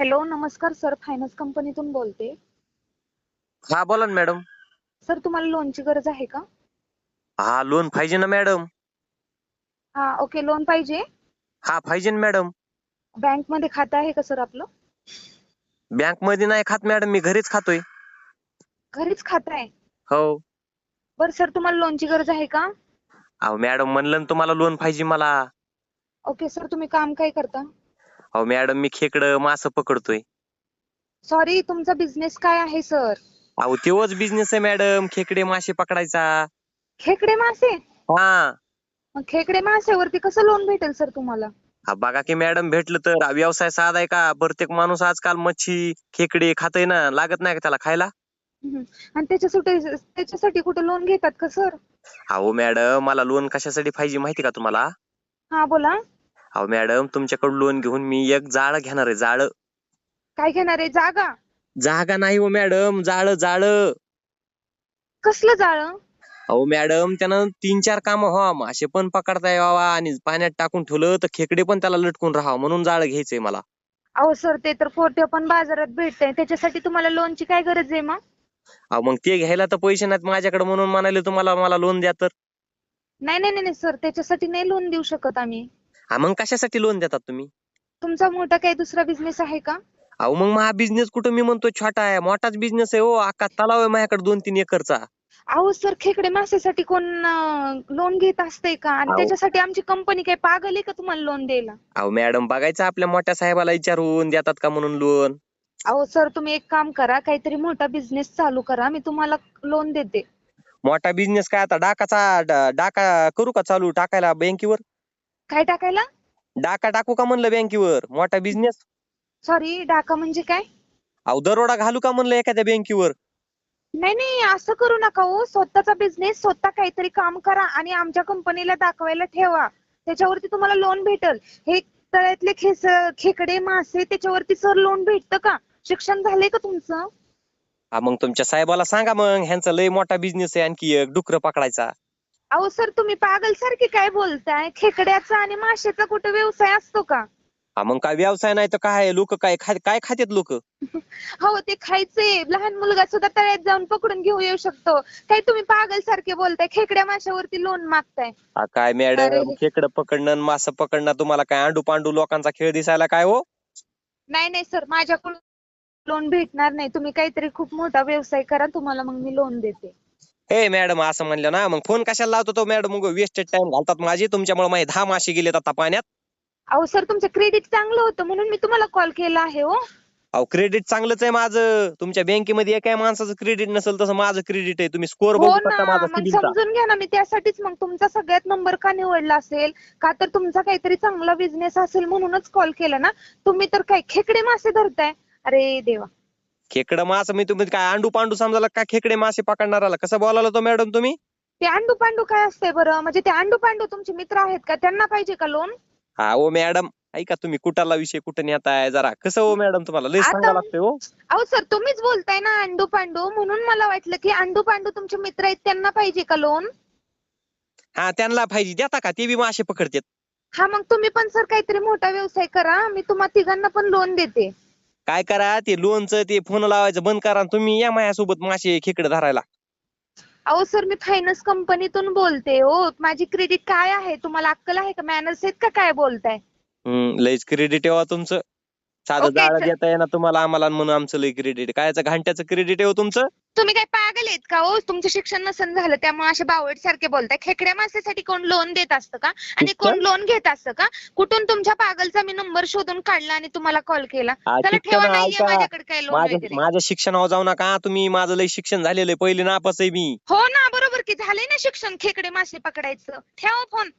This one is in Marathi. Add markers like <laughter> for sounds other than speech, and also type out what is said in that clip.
हॅलो नमस्कार सर फायनान्स कंपनीतून बोलते. हा बोला ना मॅडम. सर तुम्हाला लोनची गरज आहे का? हा लोन पाहिजे ना मॅडम. हा ओके लोन पाहिजे? हा पाहिजे ना मॅडम. बँकमध्ये खातं आहे का सर आपलं? बँकमध्ये नाही खात मॅडम मी घरीच खातोय. घरीच खातं आहे? हो. बरं सर तुम्हाला लोनची गरज आहे का? अहो मॅडम म्हणलं ना तुम्हाला लोन पाहिजे मला. ओके सर तुम्ही काम काय करता? अहो मॅडम मी खेकडं मासं पकडतोय. सॉरी तुमचा बिझनेस काय आहे सर अहो तेवच बिझनेस आहे मॅडम खेकडे मासे पकडायचा. खेकडे मासे? हा. मग खेकडे मासेवरती कसं लोन भेटेल सर तुम्हाला? हा बघा की मॅडम भेटलं तर. हा व्यवसाय साधा आहे का? प्रत्येक माणूस आजकाल मच्छी खेकडे खातय ना लागत नाही का त्याला खायला? हम्म. आणि त्याच्यासाठी त्याच्यासाठी कुठे लोन घेतात का सर अहो मॅडम मला लोन कशासाठी पाहिजे माहिती का तुम्हाला? हा बोला. अहो मॅडम तुमच्याकडून लोन घेऊन मी एक जाळ घेणार आहे जाळ. काय घेणार आहे? जागा? जागा नाही हो मॅडम जाळ जाळ. कसलं जाळं? अहो मॅडम त्यानं तीन चार काम व्हावा. मासे पण पकडता यावा आणि पाण्यात टाकून ठेवलं तर खेकडे पण त्याला लटकून राहावं म्हणून जाळ घ्यायचंय मला. अहो सर ते तर कोठे पण बाजारात भेटतंय. त्याच्यासाठी तुम्हाला लोनची काय गरज आहे मग? अहो मग ते घ्यायला तर पैसे नाहीत माझ्याकडे म्हणून म्हणाले तुम्हाला मला लोन द्या तर. नाही नाही नाही सर त्याच्यासाठी नाही लोन देऊ शकत आम्ही. हा मग कशासाठी लोन देतात तुम्ही? तुमचा मोठा काही दुसरा बिझनेस आहे का? अहो मग हा बिझनेस कुठं? मी म्हणतो छोटा आहे मोठाच बिझनेस आहे हो. अख्खा तलाव आहे माझ्याकडे दोन तीन एकरचा. अहो सर खेकडे मासेसाठी कोण लोन घेत असतंय का? आणि अहो. त्याच्यासाठी आमची कंपनी काय पागल आहे का तुम्हाला लोन द्यायला? अहो मॅडम बघायचं आपल्या मोठ्या साहेबाला विचारून देतात का म्हणून लोन अहो सर तुम्ही एक काम करा काहीतरी मोठा बिझनेस चालू करा मी तुम्हाला लोन देते. मोठा बिझनेस काय आता? डाकाचा डा- डाका करू का चालू? टाकायला बँकेवर काय टाकायला? डाका टाकू का म्हणलं बँकेवर? मोठा बिझनेस सॉरी डाका म्हणजे काय? अहो दरोडा घालू का म्हणलं एखाद्या बँकेवर? नाही नाही असं करू नका हो. स्वतःचा बिझनेस स्वतः काहीतरी काम करा आणि आमच्या कंपनीला दाखवायला ठेवा. त्याच्यावरती तुम्हाला लोन भेटल. हे तळ्यातले खेस खेकडे मासे त्याच्यावरती सर लोन भेटतं का? शिक्षण झालंय का तुमचं? हा मग तुमच्या साहेबाला सांगा मग. ह्यांचा लय मोठा बिझनेस आहे आणखी एक डुकर पकडायचा. अहो सर तुम्ही पागल सारखे काय बोलताय? खेकड्याचा आणि माशाचा कुठे व्यवसाय असतो का? हा मग काय व्यवसाय नाही तर काय लोक काय खा काय खातात लोक? <laughs> हो ते खायचे लहान मुलगा सुद्धा तळ्यात जाऊन पकडून घेऊ येऊ शकतो. काय तुम्ही पागल सारखे बोलताय. खेकड्या माशावरती लोन मागताय. काय मॅडम. खेकडं पकडणं आणि मासं पकडणं तुम्हाला काय अंडू पांडू लोकांचा खेळ दिसायला काय हो? नाही नाही सर. माझ्याकडून लोन भेटणार नाही. तुम्ही काहीतरी खूप मोठा व्यवसाय करा तुम्हाला मग मी लोन देते. हे मॅडम असं म्हणलं ना मग फोन कशाला लावतो तो मॅडम? मग वेस्टेड टाइम घालतात माझे. तुमच्यामुळे माझे दहा मासे गेलेत आता पाण्यात. अहो सर तुमचं क्रेडिट चांगलं होतं म्हणून मी तुम्हाला कॉल केला आहे हो. अहो क्रेडिट चांगलंच आहे माझं. तुमच्या बँकेमध्ये एकाही माणसाचं क्रेडिट नसेल तसं माझं क्रेडिट आहे. तुम्ही स्कोअर हो बघू ना शकता माझा मग सिबिलचा समजून घ्या ना मी त्यासाठीच मग तुमचा सगळ्यात नंबर का निवडला असेल? का तर तुमचा काहीतरी चांगला बिझनेस असेल म्हणूनच कॉल केला ना. तुम्ही तर काय खेकडे मासे धरताय? अरे देवा. खेकडं मास मी तुम्ही काय अंडू पांडू समजायला का खेकडे मासे पकडणाराला? कसं बोलायला तो मॅडम तुम्ही? ते अंडू पांडू काय असतंय बरं? म्हणजे ते अंडू पांडू तुमचे मित्र आहेत का? त्यांना पाहिजे का लोन हा ओ मॅडम ऐका तुम्ही कुठाला विषय कुठं नेताय जरा कसं हो मॅडम तुम्हाला? लय आता- सांगा लागतंय हो. अहो सर तुम्हीच बोलताय ना अंडू पांडू. म्हणून मला वाटलं की अंडू पांडू तुमचे मित्र आहेत त्यांना पाहिजे का लोन हा त्यांना पाहिजे. देता का? ते बी मासे पकडतात. हा मग तुम्ही पण सर काहीतरी मोठा व्यवसाय करा. मी तुम्हा तिघांना पण लोन देते. काय करा ते लोनचं ते फोन लावायचं बंद करा आणि तुम्ही या माझ्यासोबत मासे खेकडे धरायला. अहो सर मी फायनान्स कंपनीतून बोलते हो. माझी क्रेडिट काय आहे? तुम्हाला अक्कल आहे का? मॅनर्स आहेत का? काय बोलताय? हम्म लयच क्रेडिट आहे हो तुमचं. साधं Okay, जाळं sir. देता येणार तुम्हाला आम्हाला म्हणून आमचं लय क्रेडिट कायचं घंट्याचं क्रेडिट आहे हो तुमचं? तुम्ही काय पागल आहेत का हो? तुमचं शिक्षण नसन झालं त्यामुळे असे बावट सारखे बोलताय. खेकड्या मासेसाठी कोण लोन देत असतं का? आणि कोण लोन घेत असतं का? कुठून तुमच्या पागलचा मी नंबर शोधून काढला आणि तुम्हाला कॉल? केला त्याला ठेवा नाहीये ऐका. माझ्याकडे काय लोन माझ्या वगैरे. माझ्या शिक्षणावर जाऊ नका. तुम्ही माझं लय शिक्षण झालेलं आहे. पहिले नापास आहे मी. हो ना बरोबर की. झालंय ना शिक्षण खेकडे मासे पकडायचं. ठेवा फोन